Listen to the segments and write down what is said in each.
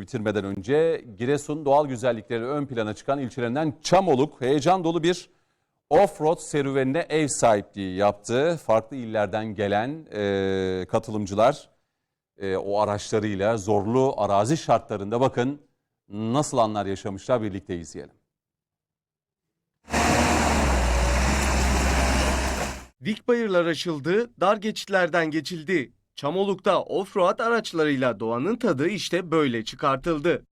Bitirmeden önce Giresun doğal güzellikleri ön plana çıkan ilçelerinden Çamoluk heyecan dolu bir off-road serüvenine ev sahipliği yaptı. Farklı illerden gelen e, katılımcılar e, o araçlarıyla zorlu arazi şartlarında bakın nasıl anlar yaşamışlar birlikte izleyelim. Dik bayırlar aşıldı, dar geçitlerden geçildi. Çamoluk'ta offroad araçlarıyla doğanın tadı işte böyle çıkartıldı.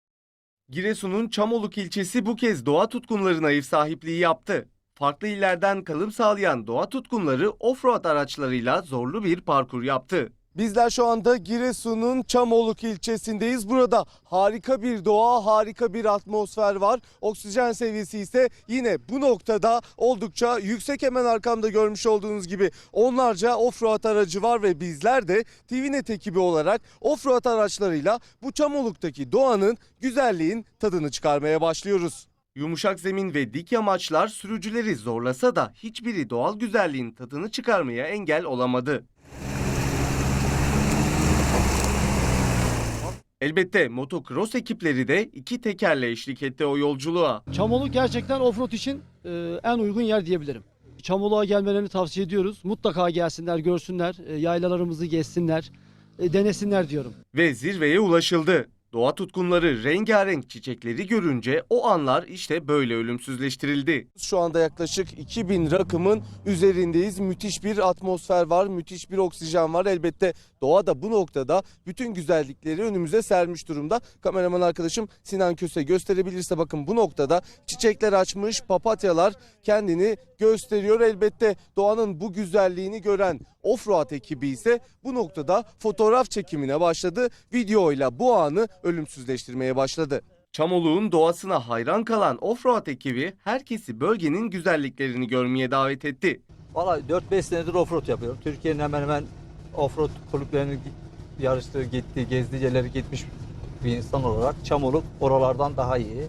Giresun'un Çamoluk ilçesi bu kez doğa tutkunlarına ev sahipliği yaptı. Farklı illerden kalım sağlayan doğa tutkunları offroad araçlarıyla zorlu bir parkur yaptı. Bizler şu anda Giresun'un Çamoluk ilçesindeyiz. Burada harika bir doğa, harika bir atmosfer var. Oksijen seviyesi ise yine bu noktada oldukça yüksek. Hemen arkamda görmüş olduğunuz gibi onlarca offroad aracı var ve bizler de TVNet ekibi olarak offroad araçlarıyla bu Çamoluk'taki doğanın, güzelliğin tadını çıkarmaya başlıyoruz. Yumuşak zemin ve dik yamaçlar sürücüleri zorlasa da hiçbiri doğal güzelliğin tadını çıkarmaya engel olamadı. Elbette motocross ekipleri de iki tekerle eşlik etti o yolculuğa. Çamoluk gerçekten offroad için e, en uygun yer diyebilirim. Çamoluk'a gelmelerini tavsiye ediyoruz. Mutlaka gelsinler, görsünler, e, yaylalarımızı gezsinler, e, denesinler diyorum. Ve zirveye ulaşıldı. Doğa tutkunları rengarenk çiçekleri görünce o anlar işte böyle ölümsüzleştirildi. Şu anda yaklaşık 2000 rakımın üzerindeyiz. Müthiş bir atmosfer var, müthiş bir oksijen var. Elbette doğa da bu noktada bütün güzellikleri önümüze sermiş durumda. Kameraman arkadaşım Sinan Köse gösterebilirse bakın bu noktada çiçekler açmış, papatyalar kendini gösteriyor. Elbette doğanın bu güzelliğini gören Offroad ekibi ise bu noktada fotoğraf çekimine başladı. Videoyla bu anı ölümsüzleştirmeye başladı. Çamoluk'un doğasına hayran kalan Offroad ekibi herkesi bölgenin güzelliklerini görmeye davet etti. Valla 4-5 senedir offroad yapıyorum. Türkiye'nin hemen hemen offroad kulüplerinin yarıştığı, gittiği, gezdiği yerleri gitmiş bir insan olarak Çamoluk oralardan daha iyi.